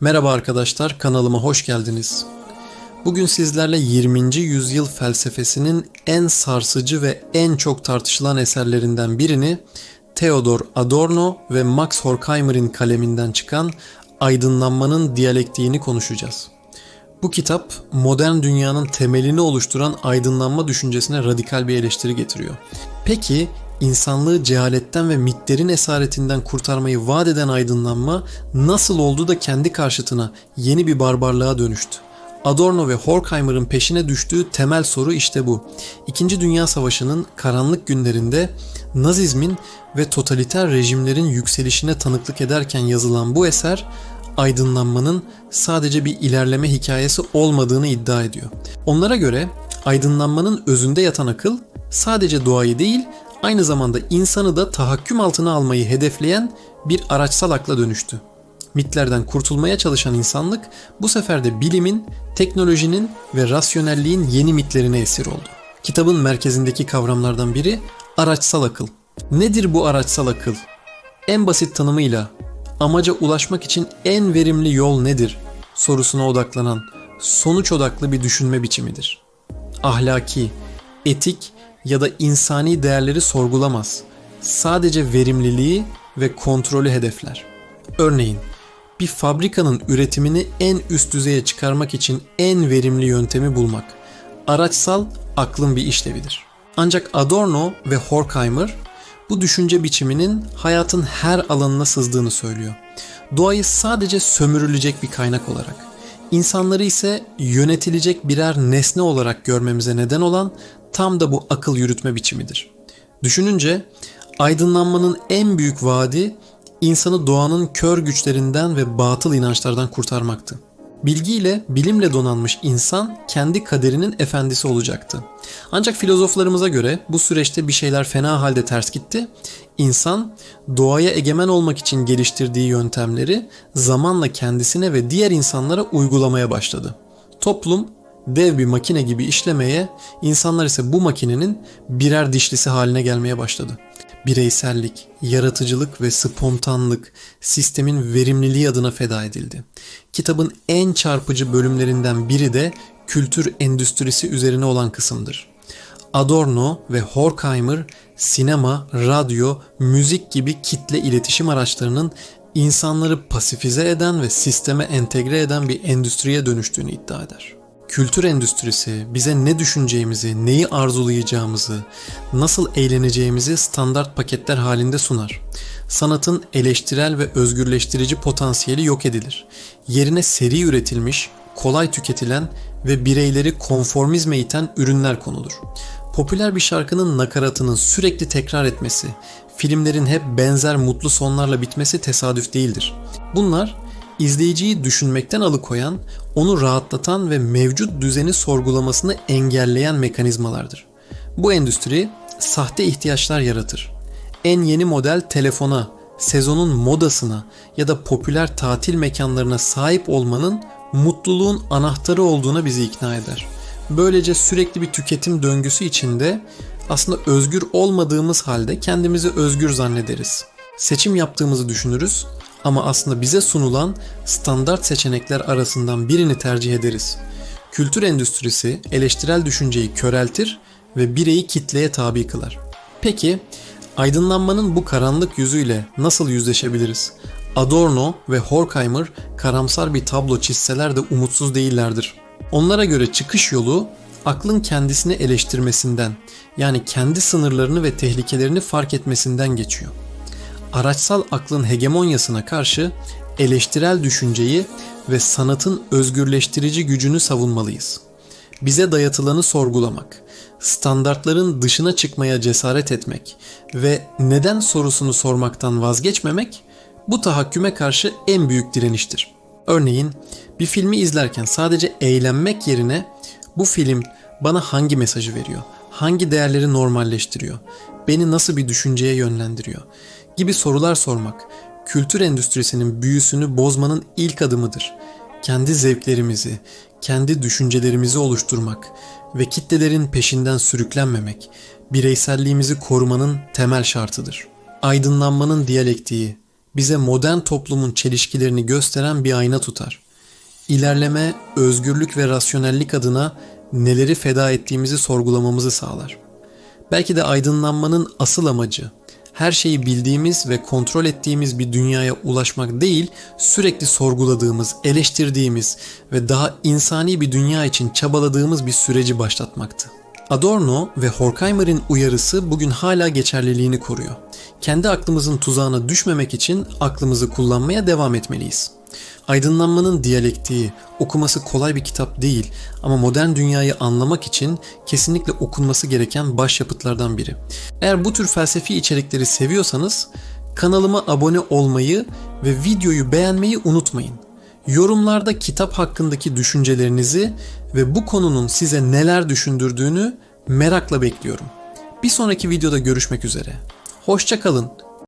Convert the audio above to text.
Merhaba arkadaşlar, kanalıma hoş geldiniz. Bugün sizlerle 20. yüzyıl felsefesinin en sarsıcı ve en çok tartışılan eserlerinden birini Theodor Adorno ve Max Horkheimer'in kaleminden çıkan Aydınlanmanın Diyalektiğini konuşacağız. Bu kitap modern dünyanın temelini oluşturan aydınlanma düşüncesine radikal bir eleştiri getiriyor. Peki insanlığı cehaletten ve mitlerin esaretinden kurtarmayı vaat eden aydınlanma nasıl oldu da kendi karşıtına yeni bir barbarlığa dönüştü? Adorno ve Horkheimer'ın peşine düştüğü temel soru işte bu. İkinci Dünya Savaşı'nın karanlık günlerinde Nazizmin ve totaliter rejimlerin yükselişine tanıklık ederken yazılan bu eser aydınlanmanın sadece bir ilerleme hikayesi olmadığını iddia ediyor. Onlara göre aydınlanmanın özünde yatan akıl sadece doğayı değil aynı zamanda insanı da tahakküm altına almayı hedefleyen bir araçsal akla dönüştü. Mitlerden kurtulmaya çalışan insanlık bu sefer de bilimin, teknolojinin ve rasyonelliğin yeni mitlerine esir oldu. Kitabın merkezindeki kavramlardan biri araçsal akıl. Nedir bu araçsal akıl? En basit tanımıyla amaca ulaşmak için en verimli yol nedir sorusuna odaklanan sonuç odaklı bir düşünme biçimidir. Ahlaki, etik ya da insani değerleri sorgulamaz. Sadece verimliliği ve kontrolü hedefler. Örneğin bir fabrikanın üretimini en üst düzeye çıkarmak için en verimli yöntemi bulmak. Araçsal aklın bir işlevidir. Ancak Adorno ve Horkheimer bu düşünce biçiminin hayatın her alanına sızdığını söylüyor. Doğayı sadece sömürülecek bir kaynak olarak, insanları ise yönetilecek birer nesne olarak görmemize neden olan tam da bu akıl yürütme biçimidir. Düşününce aydınlanmanın en büyük vaadi insanı doğanın kör güçlerinden ve batıl inançlardan kurtarmaktı. Bilgiyle, bilimle donanmış insan kendi kaderinin efendisi olacaktı. Ancak filozoflarımıza göre bu süreçte bir şeyler fena halde ters gitti. İnsan doğaya egemen olmak için geliştirdiği yöntemleri zamanla kendisine ve diğer insanlara uygulamaya başladı. Toplum dev bir makine gibi işlemeye, insanlar ise bu makinenin birer dişlisi haline gelmeye başladı. Bireysellik, yaratıcılık ve spontanlık sistemin verimliliği adına feda edildi. Kitabın en çarpıcı bölümlerinden biri de kültür endüstrisi üzerine olan kısımdır. Adorno ve Horkheimer sinema, radyo, müzik gibi kitle iletişim araçlarının insanları pasifize eden ve sisteme entegre eden bir endüstriye dönüştüğünü iddia eder kültür endüstrisi bize ne düşüneceğimizi, neyi arzulayacağımızı, nasıl eğleneceğimizi standart paketler halinde sunar. Sanatın eleştirel ve özgürleştirici potansiyeli yok edilir. Yerine seri üretilmiş, kolay tüketilen ve bireyleri konformizme iten ürünler konulur. Popüler bir şarkının nakaratının sürekli tekrar etmesi, filmlerin hep benzer mutlu sonlarla bitmesi tesadüf değildir. Bunlar izleyiciyi düşünmekten alıkoyan, onu rahatlatan ve mevcut düzeni sorgulamasını engelleyen mekanizmalardır. Bu endüstri sahte ihtiyaçlar yaratır. En yeni model telefona, sezonun modasına ya da popüler tatil mekanlarına sahip olmanın mutluluğun anahtarı olduğuna bizi ikna eder. Böylece sürekli bir tüketim döngüsü içinde aslında özgür olmadığımız halde kendimizi özgür zannederiz. Seçim yaptığımızı düşünürüz ama aslında bize sunulan standart seçenekler arasından birini tercih ederiz. Kültür endüstrisi eleştirel düşünceyi köreltir ve bireyi kitleye tabi kılar. Peki aydınlanmanın bu karanlık yüzüyle nasıl yüzleşebiliriz? Adorno ve Horkheimer karamsar bir tablo çizseler de umutsuz değillerdir. Onlara göre çıkış yolu aklın kendisini eleştirmesinden yani kendi sınırlarını ve tehlikelerini fark etmesinden geçiyor araçsal aklın hegemonyasına karşı eleştirel düşünceyi ve sanatın özgürleştirici gücünü savunmalıyız. Bize dayatılanı sorgulamak, standartların dışına çıkmaya cesaret etmek ve neden sorusunu sormaktan vazgeçmemek bu tahakküme karşı en büyük direniştir. Örneğin bir filmi izlerken sadece eğlenmek yerine bu film bana hangi mesajı veriyor? Hangi değerleri normalleştiriyor? Beni nasıl bir düşünceye yönlendiriyor? Gibi sorular sormak kültür endüstrisinin büyüsünü bozmanın ilk adımıdır. Kendi zevklerimizi, kendi düşüncelerimizi oluşturmak ve kitlelerin peşinden sürüklenmemek bireyselliğimizi korumanın temel şartıdır. Aydınlanmanın diyalektiği bize modern toplumun çelişkilerini gösteren bir ayna tutar. İlerleme, özgürlük ve rasyonellik adına neleri feda ettiğimizi sorgulamamızı sağlar. Belki de aydınlanmanın asıl amacı her şeyi bildiğimiz ve kontrol ettiğimiz bir dünyaya ulaşmak değil, sürekli sorguladığımız, eleştirdiğimiz ve daha insani bir dünya için çabaladığımız bir süreci başlatmaktı. Adorno ve Horkheimer'in uyarısı bugün hala geçerliliğini koruyor. Kendi aklımızın tuzağına düşmemek için aklımızı kullanmaya devam etmeliyiz. Aydınlanmanın diyalektiği, okuması kolay bir kitap değil ama modern dünyayı anlamak için kesinlikle okunması gereken başyapıtlardan biri. Eğer bu tür felsefi içerikleri seviyorsanız kanalıma abone olmayı ve videoyu beğenmeyi unutmayın. Yorumlarda kitap hakkındaki düşüncelerinizi ve bu konunun size neler düşündürdüğünü merakla bekliyorum. Bir sonraki videoda görüşmek üzere. Hoşça kalın.